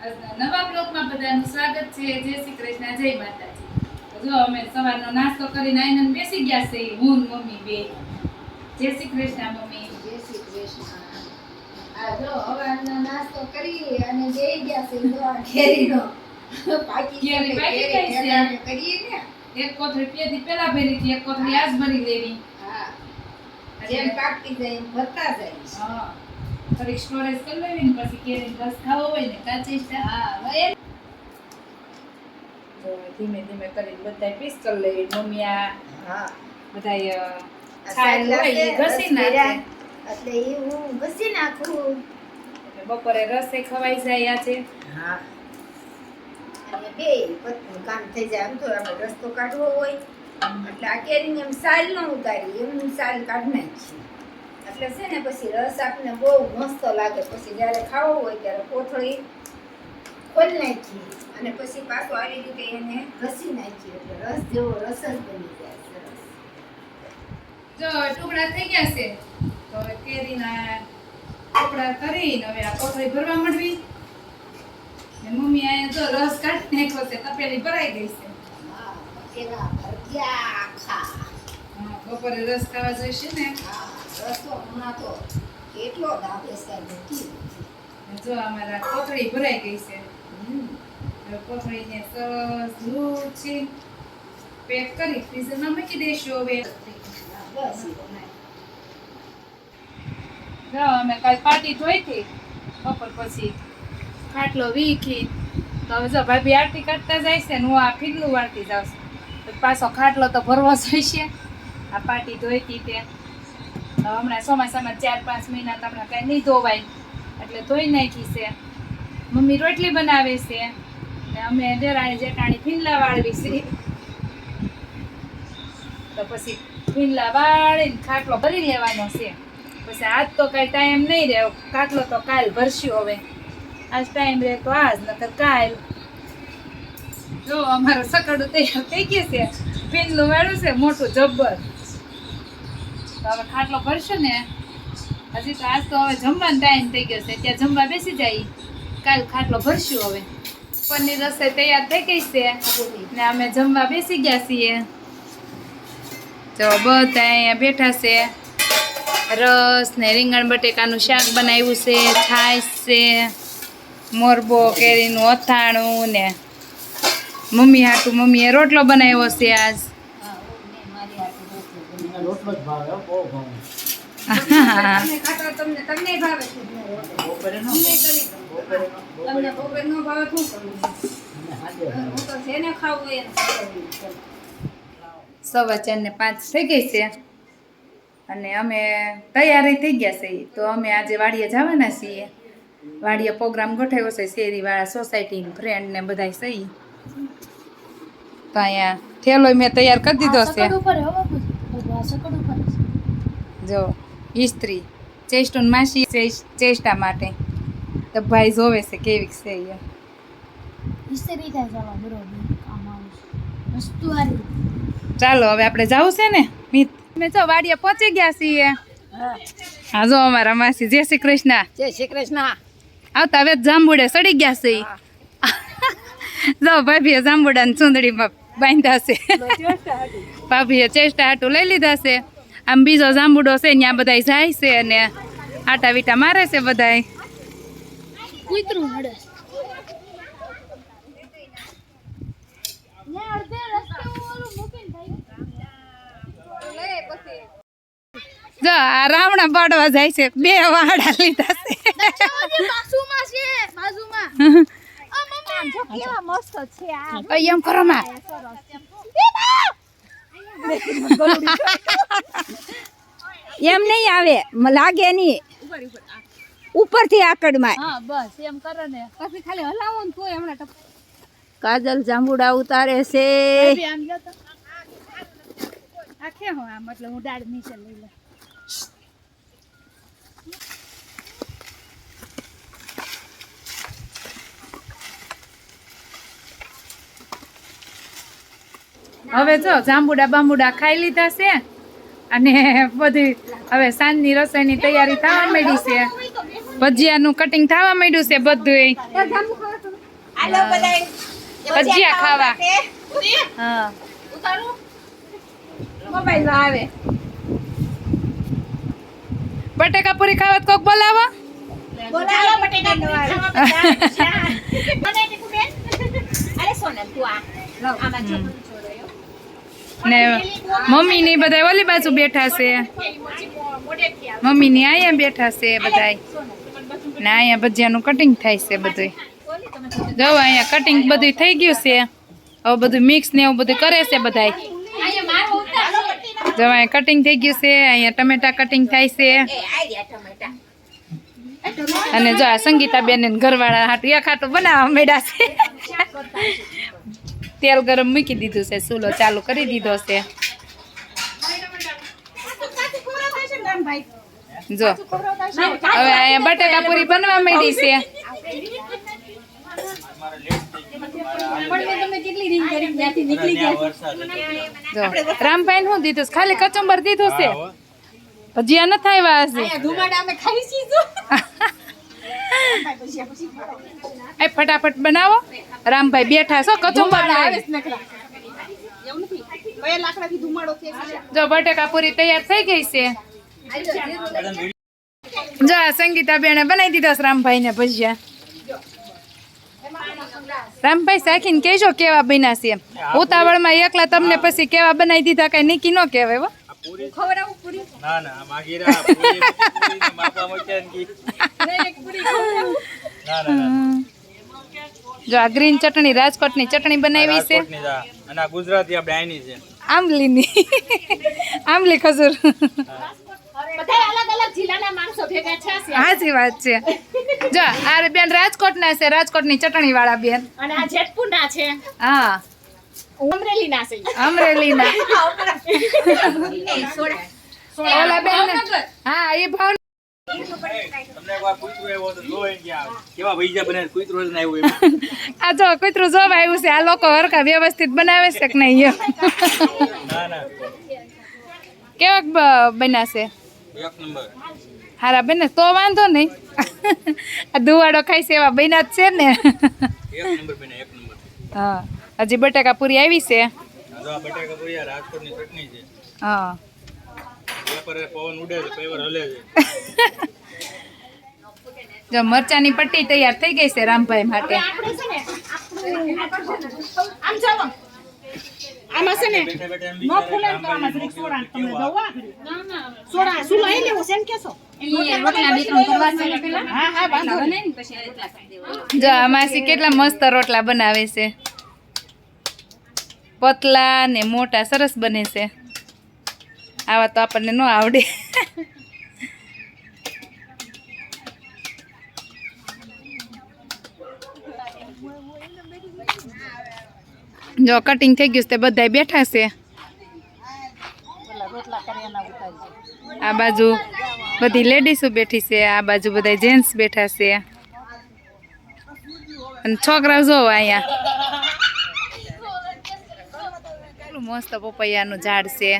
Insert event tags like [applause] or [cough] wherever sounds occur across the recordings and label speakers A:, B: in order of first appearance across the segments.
A: નવા બ્લોકમાં બધાનું સ્વાગત છે. જય શ્રી કૃષ્ણ જય માતાજી. જો અમે સવારનો નાસ્તો કરીને આઈને બેસી ગયા છે. હું મમ્મી બે. જય શ્રી કૃષ્ણ મમ્મી.
B: જય શ્રી કૃષ્ણ. આ જો હવારનો નાસ્તો કરી અને જઈ ગયા છે જો કેરીનો. પાકી
A: કેરી પાકી ગઈ છે.
B: કરીએ ને.
A: એક કોથળી પેલા ભરી હતી એક કોથળી આજ ભરી લેવી.
B: હા. જેમ પાકતી જાય ભરતા જાય
A: હા. થોડીક સ્ટોરેજ કરી લેવી ને પછી કેરી રસ ખાવો હોય ને કાચી
B: હા
A: તો ધીમે ધીમે કરીને બધા પીસ કરી લેવી મમ્મી આ
B: હા
A: બધાય છાલ હોય ઘસી નાખે
B: એટલે એ હું ઘસી નાખું
A: બપોરે રસે ખવાઈ જાય આ છે
B: હા અને બે પતનું કામ થઈ જાય આમ તો આપણે રસ્તો કાઢવો હોય એટલે આ કેરીને એમ સાલ ન ઉતારી એમ સાલ કાઢ નાખીએ એટલે છે ને પછી રસ આપણને બહુ મસ્ત લાગે. પછી જ્યારે ખાવો હોય ત્યારે કોથળી ખોલી નાખીએ અને પછી પાછું આવી રીતે એને ઘસી નાખીએ. એટલે રસ જેવો રસ જ બની જાય સરસ
A: જો ટુકડા થઈ ગયા છે. તો કેરીના ટુકડા કરીને હવે આ કોથળી ભરવા માંડવી. ને મમ્મી અહીંયા જો રસ કાઢી નાખ્યો છે તપેલી ભરાઈ ગઈ છે.
B: હા કેરા ભરગ્યા આખા.
A: બપોરે રસ ખાવા જોઈશે ને.
B: હા. રસ તો હમણાં તો કેટલો દાબે સાહેબ નથી
A: જો અમારા કોથળી ભરાઈ ગઈ છે. કોથળીને સરસ લૂછી પેક કરી ફ્રીઝરમાં મૂકી દઈશું હવે.
B: બસ
A: અમે કાલ પાર્ટી જોઈ હતી. બપોર પછી ખાટલો વીખી. તો હવે જો ભાભી આરતી કાઢતા જાય છે ને હું આ ફીરલું વાળતી જાઉં છું. પાછો ખાટલો તો ભરવો જોઈશે આ પાર્ટી જોઈતી તે હમણાં ચોમાસામાં ચાર પાંચ મહિના તો હમણાં કાંઈ નહીં ધોવાય. એટલે ધોઈ નાખી છે. મમ્મી રોટલી બનાવે છે. ને અમે દેરાણી જેટાણી ફીનલા વાળવી છે. તો પછી ફીનલા વાળીને ખાટલો ભરી લેવાનો છે. પછી આજ તો કાંઈ ટાઈમ નહીં રહ્યો. ખાટલો તો કાલ ભરશું હવે. આજ ટાઈમ રહે તો આજ, નકર કાલ. જો અમારો સકડો તૈયાર થઈ ગયો છે. ફીનલું વાળું છે, મોટું જબ્બર. તો હવે ખાટલો ભરશું ને. હજી તો આજ તો હવે જમવાનો ટાઈમ થઈ ગયો છે. ત્યાં જમવા બેસી જાય. કાલ ખાટલો ભરશું હવે. પનીર રસોઈ તૈયાર થઈ ગઈ છે. ને અમે જમવા બેસી ગયા છીએ. તો બધા અહીંયા બેઠા છે. રસ ને રીંગણ બટેકાનું શાક બનાવ્યું છે, છાશ છે, મોરબો, કેરીનું અથાણું ને મમ્મી હાટું મમ્મીએ રોટલો બનાવ્યો છે આજ
B: હા, ઓ ને મારી હાથે રોટલો બનાવ્યો.
C: મને રોટલો જ ભાવે બહુ ભાવે. [laughs]
B: તમને તમને તમને ભાવે છે જ ને રોટલો.
C: બપોરે નો
B: અમને કરી દો.
C: બપોરે નો, બપોરે
B: તમને બપોર નો ભાવે શું કરવું
C: મને હાજે ભાવે.
B: હું તો જેને ખાવું એને
A: સવા ચાર ને પાંચ થઈ ગઈ છે. અને અમે તૈયારી થઈ ગયા છે. તો અમે આજે વાડીએ જવાના છીએ. વાડીએ પ્રોગ્રામ ગોઠવ્યો છે શેરીવાળા સોસાયટી ફ્રેન્ડ ને બધા સહી તો અહીંયા થેલો મેં તૈયાર કરી દીધો છે. જો ઇસ્ત્રી ચેસ્ટુન માસી ચેસ્ટા માટે. તો ભાઈ જોવે છે કેવી છે એ. ચાલો હવે આપણે જવું છે ને? મિત. અમે જો વાડીએ પહોંચી ગયા છીએ. હા. જો અમારા માસી. જય શ્રી કૃષ્ણ.
B: જય શ્રી કૃષ્ણ.
A: આવતા હવે જાંબુડે સડી ગયા છે. જો ભાભીએ જાંબુડાની ચૂંદડીમાં બાંધ્યા છે. ભાભીએ ચેસ્ટા હાટું લઈ લીધા છે. આમ બીજો જાંબુડો છે ત્યાં બધાય જાય છે અને આટા વીટા મારે છે બધાય. જો આ રાવણા પાડવા જાય છે બે વાડા લીધા છે. એમ કરો માં. [laughs]
D: એમ નહીં આવે. લાગે નહીં. ઉપરથી આકડમાં.
A: હા બસ એમ કરો ને. પછી ખાલી હલાવો ને તોય હમણાં
D: કાજલ જાંબુડા ઉતારે છે.
A: આખે હો આ મતલબ હું દાળ નીચે લઈ લઉં. હવે જો જાંબુડા બાંબુડા ખાઈ લીધા છે અને બધી હવે સાંજની રસોઈની તૈયારી થવા માંડી છે. ભજીયાનું કટિંગ થવા માંડ્યું છે બધું ભજીયા ખાવા. હા.
B: આવે.
A: બટેકા પૂરી ખાવા કોક બોલાવો.
B: બોલાવો બટેકા પૂરી ખાવા બધા. મને ટીકુ બેન. અરે સોનલ તું આ. આમાં જો બધું જોડાયો.
A: ને મમ્મી ની બધા ઓલી બાજુ બેઠા છે. મમ્મી ની અહીંયા બેઠા છે બધા ને અહીંયા ભજીયાનું કટિંગ થાય છે બધું જો અહીંયા કટિંગ બધું થઈ ગયું છે. હવે બધું મિક્સ ને એવું બધું કરે છે બધા જો અહીંયા કટિંગ થઈ ગયું છે, અહીંયા ટમેટા કટિંગ થાય છે. અને જો આ સંગીતા બેન ઘરવાળા હાટું એક હાટું બનાવવા મેળા છે. તેલ ગરમ મૂકી દીધું છે ચૂલો ચાલુ કરી દીધો છે. જો હવે અહીંયા બટાકા પૂરી બનવા માંડી છે. રામભાઈ શું દીધું છે? ખાલી કચુંબર દીધું છે? ભજીયા ન થાય હશે [laughs]
B: ધુમાડા અમે ખાઈ સીધું
A: એ ફટાફટ બનાવો. રામભાઈ બેઠા છો કચુંબર જો બટેકા પૂરી તૈયાર થઈ ગઈ છે. જો આ સંગીતા બેને બનાવી દીધો છે રામભાઈ ને ભજીયા. રામભાઈ સાખીને કહેજો કેવા બન્યા છે. ઉતાવળમાં એકલા તમને પછી કેવા બનાવી દીધા કઈ નીકી ન કહેવાય હો
E: ના ના માગીરા પૂરી કી. ના ના
A: જો આ ગ્રીન ચટણી રાજકોટની ચટણી બનાવી છે.
E: અને આ ગુજરાતી આપણે આઈની છે.
A: આંબલીની. આંબલી ખજૂર.
B: બધા અલગ અલગ જિલ્લાના માણસો ભેગા છે.
A: હાજી વાત છે. જો આ બેન રાજકોટના છે રાજકોટની ચટણી વાળા બેન.
B: અને આ જેતપુરના છે.
A: હા.
B: અમરેલીના છે.
A: અમરેલીના. [laughs] ઓલા બેન ને- હા એ ભાવ
E: ને આ જ
A: કૂતરું જોવા આવ્યું છે. આ લોકો હરખા વ્યવસ્થિત બનાવે છે કે નહીં.
E: ના ના.
A: કેવાક બ- બન્યા છે?
E: એક નંબર.
A: હારા બેન. તો વાંધો નહીં. આ દુવાડો ખાઈ છે એવા બન્યા જ છે ને?
E: એક નંબર એક નંબર.
A: હા. હજી બટાકા પૂરી આવી છે?
E: જો બટાકા પૂરી રાજકોટની ચટણી છે.
A: હા.
E: પવન ઉડે છે પેપર હલે છે. [laughs]
A: જો મરચાની પટ્ટી તૈયાર થઈ ગઈ છે રામભાઈ માટે.
B: આપણે છે ને આપણું આમ છે ને ન ફૂલે ને તો આમાં જરીક સોડા તમે દવા સોડા શું લઈ લેવું છે એમ
A: આ માસી કેટલા મસ્ત રોટલા બનાવે છે. પતલા ને મોટા સરસ બને છે. આવા તો આપણને ન આવડે. જો કટિંગ થઈ ગયું છે તે બધાય બેઠા છે. આ બાજુ બધી લેડીઝો બેઠી છે આ બાજુ બધા જેન્ટ્સ બેઠા છે. અને છોકરા જોવો અહીંયા. મસ્ત પપૈયાનું ઝાડ છે.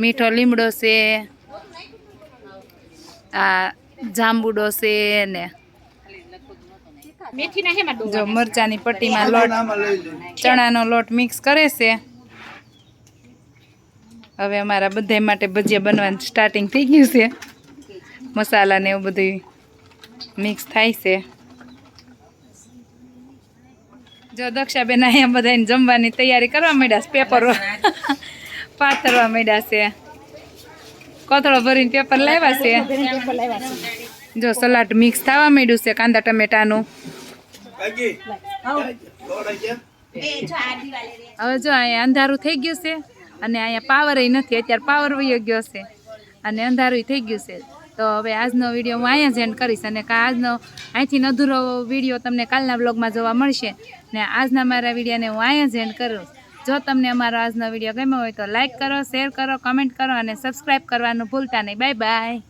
A: મીઠો લીમડો છે આ જાંબુડો છે ને જો મરચાની પટ્ટીમાં લોટ ચણાનો લોટ મિક્સ કરે છે. હવે અમારા બધા માટે ભજીયા બનવાનું સ્ટાર્ટિંગ થઈ ગયું છે. મસાલા ને એવું બધું મિક્સ થાય છે. જો દક્ષાબેન અહીંયા બધાને જમવાની તૈયારી કરવા માંડ્યા છે પેપરો પાથરવા માંડ્યા છે. કોથળો ભરીને પેપર લાવ્યા છે. જો સલાડ મિક્સ થવા માંડ્યું છે કાંદા ટમેટાનું. હવે જો અહીંયા અંધારું થઈ ગયું છે અને અહીંયા પાવર નથી અત્યારે પાવર વયો ગયો છે. અને અંધારું થઈ ગયું છે. તો હવે આજનો વીડિયો હું અહીંયા જ એન્ડ કરીશ અને કા આજનો અહીંથી અધૂરો વીડિયો તમને કાલના બ્લોગમાં જોવા મળશે. ને આજના મારા વિડીયોને હું અહીંયા જ એન્ડ કરું. જો તમને અમારો આજનો વીડિયો ગમ્યો હોય તો લાઈક કરો શેર કરો કમેન્ટ કરો અને સબસ્ક્રાઈબ કરવાનું ભૂલતા નહીં. Bye bye